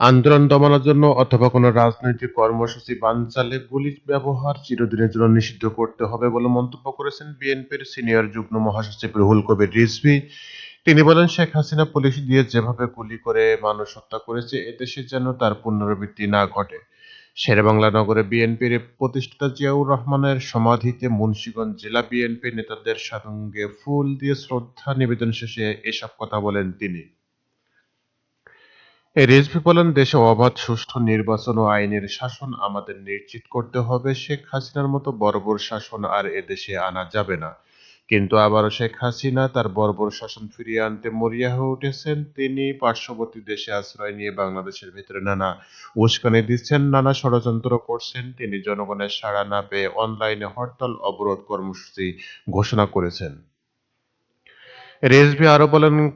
আন্দোলন দমানোর জন্য অথবা কোনো রাজনৈতিক কর্মসূচি বানচালে গুলির ব্যবহার চিরদিনের জন্য নিষিদ্ধ করতে হবে বলে মন্তব্য করেছেন বিএনপির সিনিয়র যুগ্ম মহাসচিব রুহুল কবির রিজভী। তিনি বলেন, শেখ হাসিনা পুলিশ দিয়ে যেভাবে গুলি করে মানুষ হত্যা করেছে, এদেশে যেন তার পুনরাবৃত্তি না ঘটে। শেরেবাংলা নগরে বিএনপির প্রতিষ্ঠাতা জিয়াউর রহমানের সমাধিতে মুন্সিগঞ্জ জেলা বিএনপি নেতাদের সঙ্গে ফুল দিয়ে শ্রদ্ধা নিবেদন শেষে এসব কথা বলেন তিনি। রিজভী বলেন দেশে অবাধ, সুষ্ঠু নির্বাচন ও আইনের শাসন আমাদের নিশ্চিত করতে হবে। শেখ হাসিনার মতো বর্বর শাসন আর এদেশে আনা যাবে না। কিন্তু আবারও শেখ হাসিনা তার বর্বর শাসন ফিরিয়ে আনতে মরিয়া হয়ে উঠেছেন। তিনি পার্শ্ববর্তী দেশে আশ্রয় নিয়ে বাংলাদেশের ভিতরে নানা উস্কানি দিচ্ছেন, নানা ষড়যন্ত্র করছেন। তিনি জনগণের সাড়া না পেয়ে অনলাইনে হরতাল অবরোধ কর্মসূচি ঘোষণা করেছেন। রেজভি আরও বলেন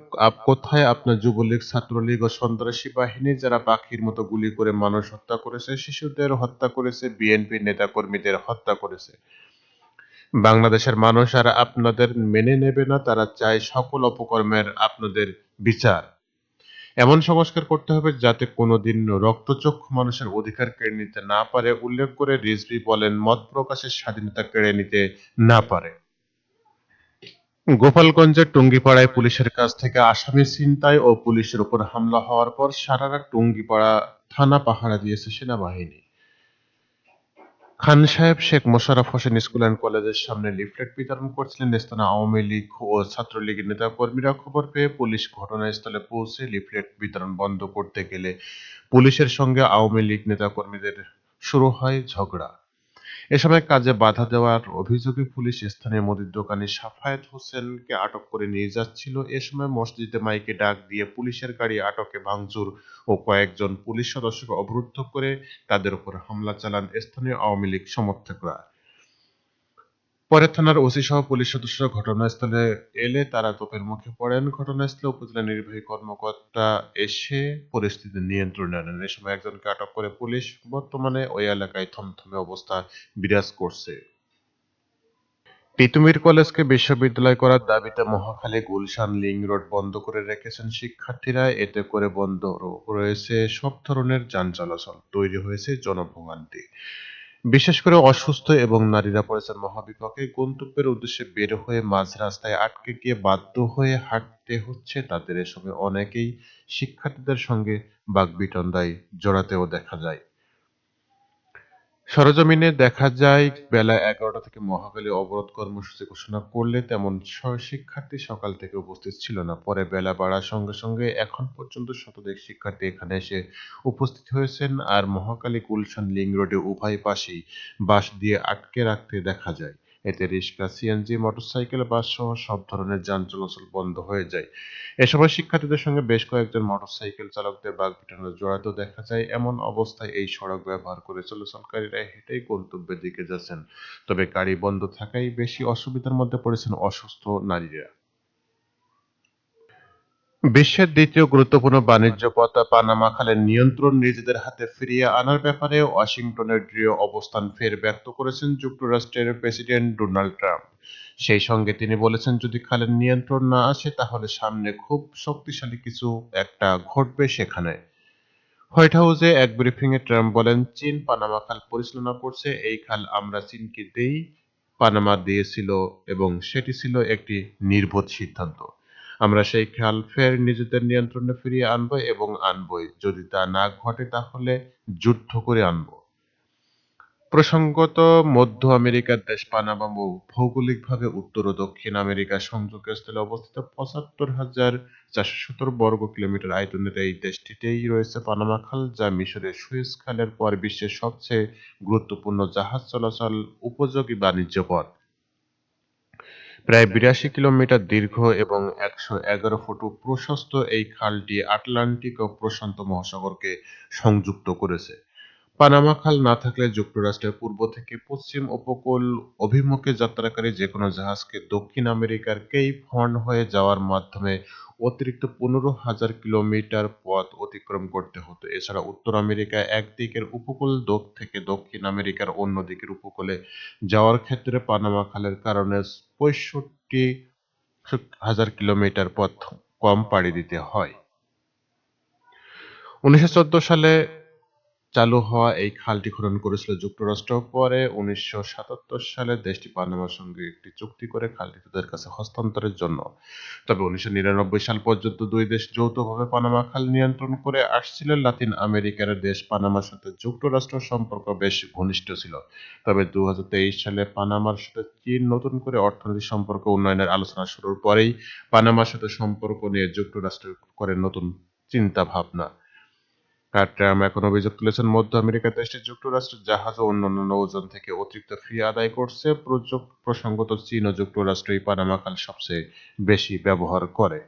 কোথায় আপনার যুবলীগ, ছাত্রলীগ ও সন্ত্রাসী বাহিনী যারা পাখির মতো গুলি করে মানুষ হত্যা করেছে, শিশুদের হত্যা করেছে, বিএনপি নেতাকর্মীদের হত্যা করেছে। বাংলাদেশের মানুষ আর আপনাদের মেনে নেবে না, তারা চায় সকল অপকর্মের আপনাদের বিচার। এমন সংস্কার করতে হবে যাতে কোনোদিন রক্তচক্ষু মানুষের অধিকার কেড়ে নিতে না পারে। উল্লেখ করে রিজভি বলেন, মত প্রকাশের স্বাধীনতা কেড়ে নিতে না পারে। গোপালগঞ্জের টুঙ্গিপাড়ায় পুলিশের কাছ থেকে আসামি ছিনতাই ও পুলিশের উপর হামলা হওয়ার পর সারা রাত টুঙ্গিপাড়া থানা পাহারা দিয়েছে সেনাবাহিনী। খান সাহেব শেখ মোশাররফ হোসেন স্কুল অ্যান্ড কলেজের সামনে লিফলেট বিতরণ করছিলেন। স্থানীয় আওয়ামী লীগ ও ছাত্রলীগের নেতা কর্মীরা খবর পেয়ে পুলিশ ঘটনাস্থলে পৌঁছে লিফলেট বিতরণ বন্ধ করতে গেলে পুলিশের সঙ্গে আওয়ামী লীগ নেতা কর্মীদের শুরু হয় ঝগড়া। এ সময় কাজে বাধা দেওয়ার অভিযোগে পুলিশ স্থানীয় মুদির দোকানি সাফায়েত হোসেনকে আটক করে নিয়ে যাচ্ছিল। এ সময় মসজিদে মাইকে ডাক দিয়ে পুলিশের গাড়ি আটকে ভাঙচুর ও কয়েকজন পুলিশ সদস্যকে অবরুদ্ধ করে তাদের উপর হামলা চালান স্থানীয় আওয়ামী লীগ সমর্থকরা। পরে থানার ওসি সহ পুলিশ সদস্যরা ঘটনাস্থলে এলে তারা তোপের মুখে পড়েন। ঘটনাস্থলে উপজেলা নির্বাহী কর্মকর্তা এসে পরিস্থিতি নিয়ন্ত্রণে আনেন। এ সময় একজনকে আটক করে পুলিশ বর্তমানে ওই এলাকায় থমথমে অবস্থা বিরাজ করছে। তিতুমির কলেজকে বিশ্ববিদ্যালয় করার দাবিতে মহাখালী গুলশান লিং রোড বন্ধ করে রেখেছেন শিক্ষার্থীরা। এতে করে বন্ধ রয়েছে সব ধরনের যান চলাচল তৈরি হয়েছে জনভোগান্তি। বিশেষ করে অসুস্থ এবং নারীরা পড়েছেন মহাবিপকে গন্তব্যের উদ্দেশ্যে বের হয়ে মাঝ রাস্তায় আটকে গিয়ে বাধ্য হয়ে হাঁটতে হচ্ছে তাদের। এসবে অনেকেই শিক্ষার্থীদের সঙ্গে বাগবিতণ্ডায় জড়াতেও দেখা যায়। সরেজমিনে দেখা যায়, বেলা এগারোটা থেকে মহাকালী অবরোধ কর্মসূচি ঘোষণা করলে তেমন শিক্ষার্থী সকাল থেকে উপস্থিত ছিল না। পরে বেলা বাড়ার সঙ্গে সঙ্গে এখন পর্যন্ত শতাধিক শিক্ষার্থী এখানে এসে উপস্থিত হয়েছেন আর মহাকালী গুলশান লিং রোডে উভয় পাশেই বাঁশ দিয়ে আটকে রাখতে দেখা যায়। এতে রিক্সা সিএনজি মোটরসাইকেল বাস সহ সব ধরনের যান চলাচল বন্ধ হয়ে যায়। এ সময় শিক্ষার্থীদের সঙ্গে বেশ কয়েকজন মোটরসাইকেল চালকদের বাঘ পিটানোর জড়াত দেখা যায়। এমন অবস্থায় এই সড়ক ব্যবহার করে চলাচলকারীরা হেঁটেই গন্তব্যের দিকে যাচ্ছেন। তবে গাড়ি বন্ধ থাকায় বেশি অসুবিধার মধ্যে পড়েছেন অসুস্থ নারীরা। বিশ্বের দ্বিতীয় গুরুত্বপূর্ণ বাণিজ্য পথ পানামা খালের নিয়ন্ত্রণ নিজেদের হাতে ফিরিয়ে আনার ব্যাপারে ওয়াশিংটনের দৃঢ় অবস্থান ফের ব্যক্ত করেছেন যুক্তরাষ্ট্রের প্রেসিডেন্ট ডোনাল্ড ট্রাম্প। সেই সঙ্গে তিনি বলেছেন, যদি খালের নিয়ন্ত্রণ না আসে, তাহলে সামনে খুব শক্তিশালী কিছু একটা ঘটবে সেখানে। হোয়াইট হাউসে এক ব্রিফিংয়ে ট্রাম্প বলেন, চীন পানামা খাল পরিচালনা করছে, এই খাল আমরা চীনকে দেই। পানামা দিয়েছিল এবং সেটি ছিল একটি নির্বোধ সিদ্ধান্ত। আমরা সেই খাল ফের নিজেদের নিয়ন্ত্রণে ফিরিয়ে আনব এবং আনবই। যদি তা না ঘটে, তাহলে যুদ্ধ করে আনব। প্রসঙ্গত, মধ্য আমেরিকার দেশ পানামা ভৌগোলিকভাবে উত্তর ও দক্ষিণ আমেরিকার সংযোগস্থলে অবস্থিত পঁচাত্তর হাজার চারশো সত্তর বর্গ কিলোমিটার আয়তনের এই দেশটিতেই রয়েছে পানামা খাল, যা মিশরের সুয়েজ খালের পর বিশ্বের সবচেয়ে গুরুত্বপূর্ণ জাহাজ চলাচল, উপযোগী বাণিজ্য পথ প্রায় বিরাশি কিলোমিটার দীর্ঘ এবং একশো এগারো ফুট প্রশস্ত এই খালটি আটলান্টিক ও প্রশান্ত মহাসাগরকে সংযুক্ত করেছে। পানামা খাল না থাকলে যুক্তরাষ্ট্রের পূর্ব থেকে পশ্চিম উপকূল অভিমুখে যাত্রাকারী যে কোনো জাহাজকে দক্ষিণ আমেরিকার কেপ হর্ন হয়ে যাওয়ার মাধ্যমে অতিরিক্ত পনেরো হাজার কিলোমিটার পথ অতিক্রম করতে হতো। এছাড়া উত্তর আমেরিকা একদিকের উপকূল দোক থেকে দক্ষিণ আমেরিকার অন্য দিকের উপকূলে যাওয়ার ক্ষেত্রে পানামা খালের কারণে পঁয়ষট্টি হাজার কিলোমিটার পথ কম পাড়ি দিতে হয়। উনিশশো চোদ্দ সালে চালু হওয়া এই খালটি খনন করেছিল যুক্তরাষ্ট্র। পরে উনিশশো সাতাত্তর সালে দেশটি পানামার সঙ্গে একটি চুক্তি করে খালটি তাদের কাছে হস্তান্তরের জন্য। তবে উনিশশো নিরানব্বই সাল পর্যন্ত দুই দেশ যৌথভাবে পানামা খাল নিয়ন্ত্রণ করে আসছিল। লাতিন আমেরিকার দেশ পানামার সাথে যুক্তরাষ্ট্র সম্পর্ক বেশ ঘনিষ্ঠ ছিল। তবে দু হাজার তেইশ সালে পানামার সাথে চীন নতুন করে অর্থনৈতিক সম্পর্ক উন্নয়নের আলোচনা শুরুর পরেই পানামার সাথে সম্পর্ক নিয়ে যুক্তরাষ্ট্র করে নতুন চিন্তা ভাবনা ট্রাম্প এখন অভিযোগ তুলেছেন, মধ্য আমেরিকা দেশটি যুক্তরাষ্ট্রের জাহাজ ও অন্যান্য নৌযান থেকে অতিরিক্ত ফি আদায় করছে। প্রসঙ্গত চীন ও যুক্তরাষ্ট্র এই পানামা খাল সবচেয়ে বেশি ব্যবহার করে।